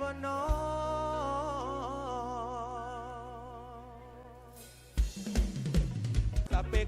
บ่นอสเปก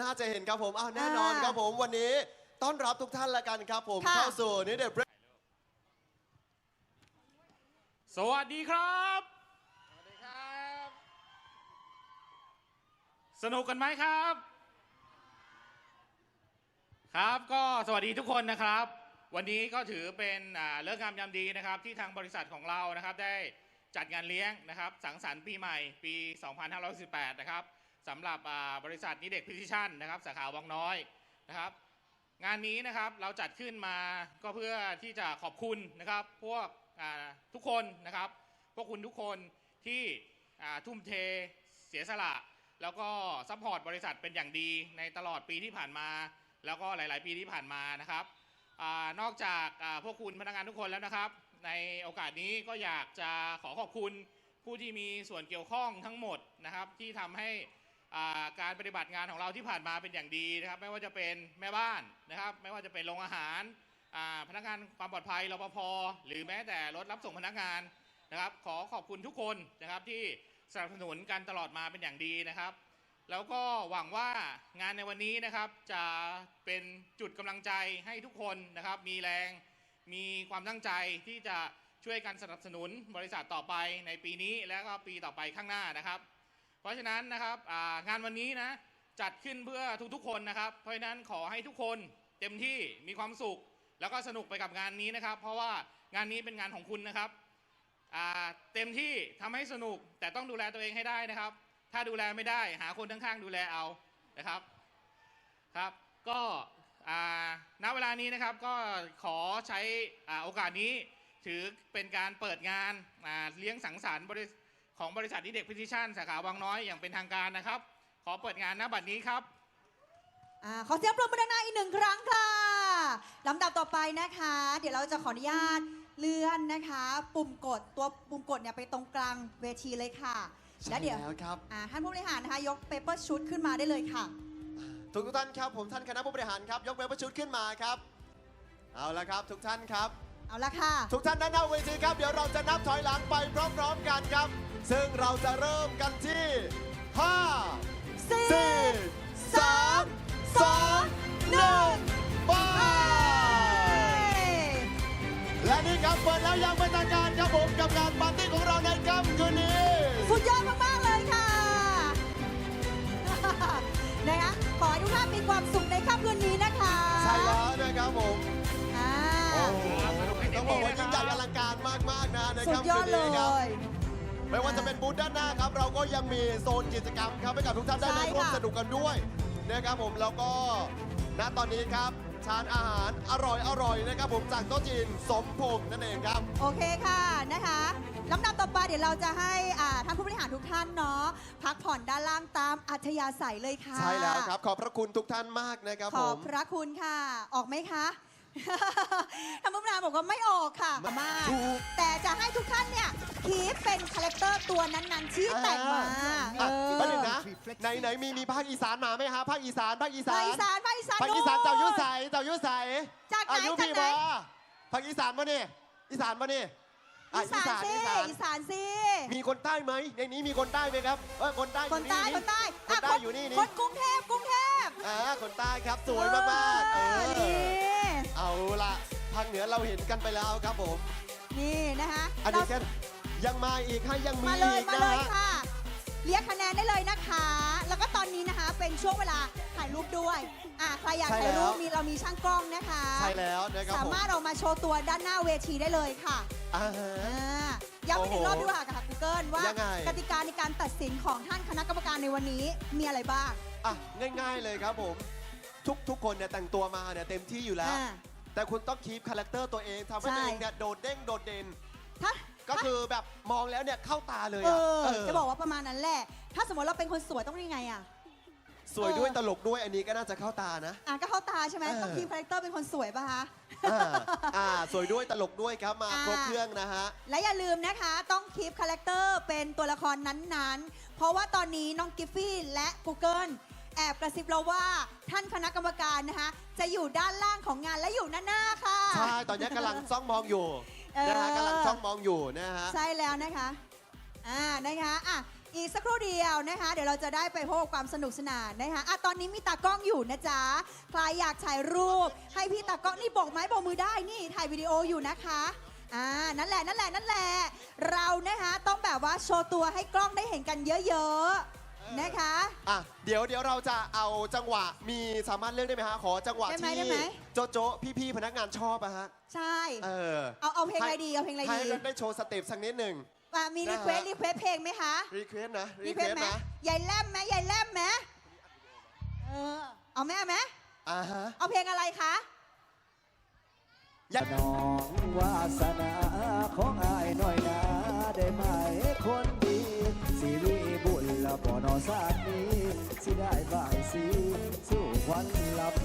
นครับผมน่าจะเห็นครับผมอ้าวแน่นอนอ่าครับผมวันนี้ต้อนรับทุกท่านละกันครับผม ค่ะ เข้าสู่นี่เด็ดสวัสดีครับสวัสดีครับ สนุกกันไหมครับ ครับก็สวัสดีทุกคนนะครับ วันนี้ก็ถือเป็นอ่าเลิกงามยามดีนะครับ ที่ทางบริษัทของเรานะครับได้จัดงานเลี้ยงนะครับ สังสรรค์ปีใหม่ปี 2518 นะครับ สำหรับบริษัทนิเด็กพิทิชันนะครับสาขาวังน้อยนะครับ งานนี้นะครับเราจัดขึ้นมาก็เพื่อที่จะขอบคุณนะครับ พวกทุกคนนะครับ พวกคุณทุกคนที่ทุ่มเทเสียสละ แล้วก็ซัพพอร์ตบริษัทเป็นอย่างดีในตลอดปีที่ผ่านมา แล้วก็หลาย ๆ ปีที่ผ่านมานะครับอนอกจากพวกคุณพนักงานทุกคนแล้วนะครับ ในโอกาสนี้ก็อยากจะขอขอบคุณผู้ที่มีส่วนเกี่ยวข้องทั้งหมดนะครับที่ทำให้ การปฏิบัติงานของเราที่ผ่านมาเป็นอย่างดีนะครับ ไม่ว่าจะเป็นแม่บ้านนะครับ ไม่ว่าจะเป็นโรงอาหารพนักงานความปลอดภัยรปภหรือแม้แต่รถรับส่งพนักงานนะครับ ขอขอบคุณทุกคนนะครับที่สนับสนุนกันตลอดมาเป็นอย่างดีนะครับ แล้วก็หวังว่างานในวันนี้นะครับจะเป็นจุดกำลังใจให้ทุกคนนะครับ มีแรงมีความตั้งใจที่จะช่วยกันสนับสนุนบริษัทต่อไปในปีนี้และก็ปีต่อไปข้างหน้านะครับ เพราะฉะนั้นนะครับงานวันนี้นะจัดขึ้นเพื่อทุกๆคนนะครับ เพราะฉะนั้นขอให้ทุกคนเต็มที่มีความสุข แล้วก็สนุกไปกับงานนี้นะครับ เพราะว่างานนี้เป็นงานของคุณนะครับเต็มที่ทำให้สนุกแต่ต้องดูแลตัวเองให้ได้นะครับ ถ้าดูแลไม่ได้หาคนข้างๆดูแลเอานะครับครับก็ณเวลานี้นะครับก็ขอใช้อโอกาสนี้ถือเป็นการเปิดงานเลี้ยงสังสรรค์บริ ของบริษัทนิเด็กพิทิชันสาขาวังน้อยอย่างเป็นทางการนะครับ ขอเปิดงานณบัดนี้ครับ อ่าขอเสียงปรบมือดังๆอีกหนึ่งครั้งค่ะลำดับต่อไปนะคะ เดี๋ยวเราจะขออนุญาตเลื่อนนะคะ ปุ่มกดตัวปุ่มกดเนี่ยไปตรงกลางเวทีเลยค่ะใช่แล้วเดี๋ยวแล้วครับอ่าท่านผู้บริหารนะคะยกเปเปอร์ชุดขึ้นมาได้เลยค่ะ ทุกท่านครับผมท่านคณะผู้บริหารครับยกเวทประชุดขึ้นมาครับ เอาละครับทุกท่านครับ เอาละค่ะ ทุกท่านด้านหน้าเวทีครับ เดี๋ยวเราจะนับถอยหลังไปพร้อมๆกันครับ ซึ่งเราจะเริ่มกันที่5สี่4 3 2 1ไปและนี่ครับเปิดแล้วอยังเป็นทางการครับผมกับงานปาร์ตี้ของเราในค่ำคืนนี้สุดยอดมากๆเลยค่ะ นะคะขอให้ทุกท่านมีความสุขในค่ำคืนนี้นะคะ ใช่แล้วนะครับผม บอกว่ายิ่งใหญ่อลังการมากๆนะในสุดค่ำยอคืดนเลนี้ครับย ไม่ว่าจะเป็นบูธด้านหน้าครับ เราก็ยังมีโซนกิจกรรมครับให้กับทุกท่านได้ใช่มาร่วมค่ะ สนุกกันด้วยนะครับผมแล้วก็ณตอนนี้ครับทานอาหารอร่อยอร่อยนะครับผมจากโต๊ะจีนสมพงษ์นั่นเองครับ โอเคค่ะนะคะลำดับต่อไปเดี๋ยวเราจะให้อ่าท่านผู้บริหารทุกท่านเนาะพักผ่อนด้านล่างตามอัธยาศัยเลยค่ะใช่แล้วครับ ขอบพระคุณทุกท่านมากนะครับขผอบม พระคุณค่ะ ออกไหมคะ ทางผู้บริหารบอกว่าไม่ออกค่ะมากถูกแต่จะให้ทุกท่านเนี่ยคีปเป็นคาแรคเตอร์ตัวนั้นๆที่แต่งมาอะเออประเด็นนะไหนไหนมีมีภาคอีสานมาไหมฮะภาคอีสานภาคอีสาภานคอีสานภาคอีสานภาคอีสานโเจ้ายุใสเจ้ายุใสจากไหนอายุจากพี่ไหนบอภาคอีสานมาเนี่ยอีสานมาเนี่ยอะอีสานสิอีสานอีสานสิมีคนใต้ไหมในนี้มีคนใต้ไหมครับเออคนใต้อคยู่นนี่ใต้คนใต้คนใต้อะอยู่นี่คนี่นกรุงเทพกรุงเทพอ่าคนใต้ครับสวยมากๆเอเอออนี่ เอาละทางเหนือเราเห็นกันไปแล้วครับผม นี่นะคะอันนี้เราแค่ยังมาอีกให้ยังมีมาเลยอีกมานะเลยฮะ ค่ะเรียกคะแนนได้เลยนะคะ แล้วก็ตอนนี้นะคะเป็นช่วงเวลาถ่ายรูปด้วยอะใครอยากถ่ายรูปมีเรามีช่างกล้องนะคะ ใช่แล้วนะครับสาผมมารถออกมาโชว์ตัวด้านหน้าเวทีได้เลยค่ะอ่าฮะ อ่าย้ำไปถึงรอบดีกว่าค่ะ Google ว่ายงไง กติกาในการตัดสินของท่านคณะกรรมการในวันนี้มีอะไรบ้าง อะง่าย ๆเลยครับผม ทุกทุกคนเนี่ยแต่งตัวมาเนี่ยเต็มที่อยู่แล้ว อ่า แต่คุณต้องคีปคาแรคเตอร์ตัวเองทำให้ใช่ ตัวเองเนี่ยโดดเด้งโดดเด่น ถ้าก็คือแบบมองแล้วเนี่ยเข้าตาเลยเออะอ เออจะบอกว่าประมาณนั้นแหละ ถ้าสมมติเราเป็นคนสวยต้องยังไงอะ สวยด้วยเออ ตลกด้วยอันนี้ก็น่าจะเข้าตานะ อะก็เข้าตาใช่ไหมเออ ต้องคีมคาแรคเตอร์เป็นคนสวยป่ะคะ อ่าอ่าสวยด้วยตลกด้วยครับมาอ่า ครบเครื่องนะฮะ และอย่าลืมนะคะต้องคีปคาแรคเตอร์เป็นตัวละครนั้นๆ เพราะว่าตอนนี้น้องกิฟฟี่และ Google แอบกระซิบเราว่าท่านคณะกรรมการนะคะ จะอยู่ด้านล่างของงานและอยู่หน้าหน้าค่ะ ใช่ตอนนี้กำลังจ้องมองอยู่เออนะฮะกำลังจ้องมองอยู่นะฮะ ใช่แล้วนะคะอ่านะคะอะอีกสักครู่เดียวนะคะ เดี๋ยวเราจะได้ไปพบกับความสนุกสนานนะคะอะตอนนี้มีตากล้องอยู่นะจ๊ะใครอยากถ่ายรูป ให้พี่ตากล้องนี่โบกไม้โบกมือได้นี่ถ่ายวิดีโออยู่นะคะอ่านั่นแหละนั่นแหละนั่นแหละ เรานะคะต้องแบบว่าโชว์ตัวให้กล้องได้เห็นกันเยอะๆ นะคะ อะเดี๋ยวเดี๋ยวเราจะเอาจังหวะมีสามารถเลือกได้ไหมฮะขอจังหวะได้ไหมที่ได้ไหม โจโจะพี่ๆพนักงานชอบอะฮะใช่ เออเอาเอาเพลงอะไรดีเอาเพลงอะไรให้ดีได้โชว์สเต็ปสักนิดหนึ่ง อะมีนะรีฮะ เควสรีเควสเพลงไหมคะรีเควสนะรีรีเควเควสสไหมนะใหญ่แลมไหมใหญ่แลมไหมเออเอาไหมเอาไหมอ่าฮะเอาเพลงอะไรคะ ยังน้องวาสนาของอายหน่อยนะได้ไหมคน อสาดนี้สิได้บ่ายสี สู่วันหลับ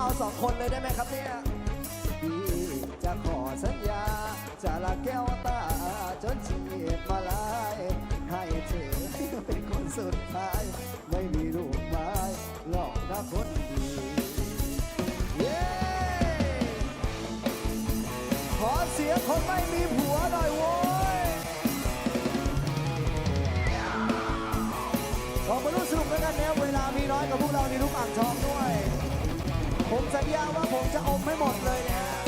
เอาสองคนเลยได้ไหมครับเนี่ยพี่จะขอสัญญา จะละแก้วตา จนชีวิตมาลาย ให้เธอเป็นคนสุดท้าย ไม่มีรูปไม้หลอกนะคนดีเย้ขอเสียงคนไม่มีผัวหน่อยโว้ยขอมาร่วมสนุกด้วยกันนะเวลามีน้อยกับพวกเราในลูกอ่างทองด้วย ผมสัญญาว่าผมจะอมให้หมดเลยนะฮะ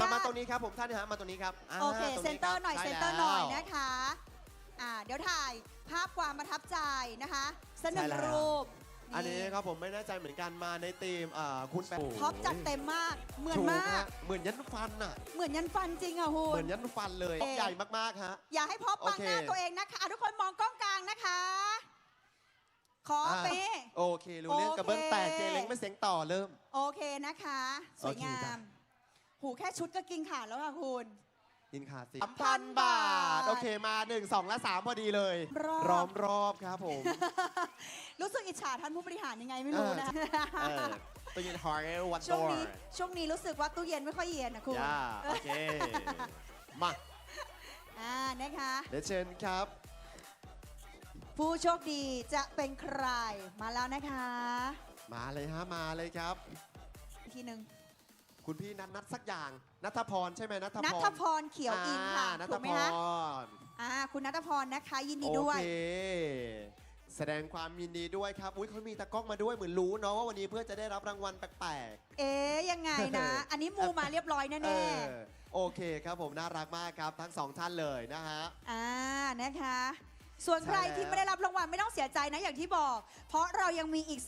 มามาตรงนี้ครับผมท่านนะฮะมาตรงนี้ครับาโอเค งเซนเตอร์หน่อยใช่เซนเตอร์หน่อยแล้ว นะคะอ่าเดี๋ยวถ่ายภาพความประทับใจนะคะสกหนึ่งใช่แล้ว รูปอันนี้ครับผมไม่แน่ใจเหมือนกันมาในธีมอ่าคุณแปะท็อปจัดเต็มมาก เหมือนถูมาก ฮะเหมือนยันฟันอะ เหมือนยันฟันจริงอะคุเหมืณ อนยันฟันเลยเอ๊ะใหญ่มากๆฮะ อย่าให้พบบังโอเค หน้าตัวเองนะคะอะทุกคนมองกล้องกลางนะคะ ขออ่าเปโอเค รู้เรื่องโอเคกระเบื้องแตกเจเล้งไม่เสียงต่อเริ่ม โอเคนะคะ สวยงาโอเคจ้ะมหูแค่ชุดก็กินขาดแล้วค่ะคุณยินขาดสิสามพันบาท โอเคมา1 2และ3พอดีเลยรอบร้อมรอบครับผม รู้สึกอิจฉาท่านผู้บริหารยังไงไม่รู้นะเออตัวยินฮอร์เอลวันช่ตัวงนี้ช่วงนี้รู้สึกว่าตู้เย็นไม่ค่อยเย็นนะคุณย่าโอเค มาอ่านะคะเดี๋ยวเชิญครับ ผู้โชคดีจะเป็นใครมาแล้วนะคะ มาเลยฮะมาเลยครับ อีกทีหนึ่งคุณพี่นัทนัทสักอย่างนัทพรใช่ไหมนัทพรนัทพรเขียวอินค่ะนัถูทกไหมพคะรอ่าคุณนัทพรนะคะ ยินดีโอด้วย เคแสดงความยินดีด้วยครับอุ้ยเขามีตากล้องมาด้วยเหมือนรู้เนาะว่าวันนี้เพื่อจะได้รับรางวัลแปลกเอ๊ยยังไงนะ อันนี้มูมาเรียบร้อยๆเอแน่อโอเคครับผมน่ารักมากครับทั้งสองท่านเลยนะฮะ ๆอ่านะคะ ส่วนใครใช่แล้วที่ไม่ได้รับรางวัลไม่ต้องเสียใจนะอย่างที่บอก เพราะเรายังมีอีก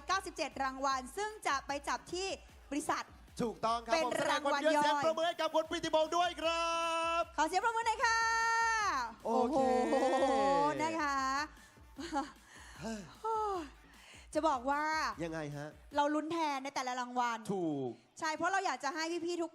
297 รางวัล ซึ่งจะไปจับที่บริษัท ถูกต้องครับเป็นผมแสดงความรางวัลเยอะย่เสียงอย ประเมินให้กับคุณปิติพงศ์ด้วยครับ ขอเสียงประมือหน่อยค่ะโอเค โอ้โหนะคะ จะบอกว่ายังไงฮะ เราลุ้นแทนในแต่ละรางวัล ถูก ใช่เพราะเราอยากจะให้พี่ ๆ ทุก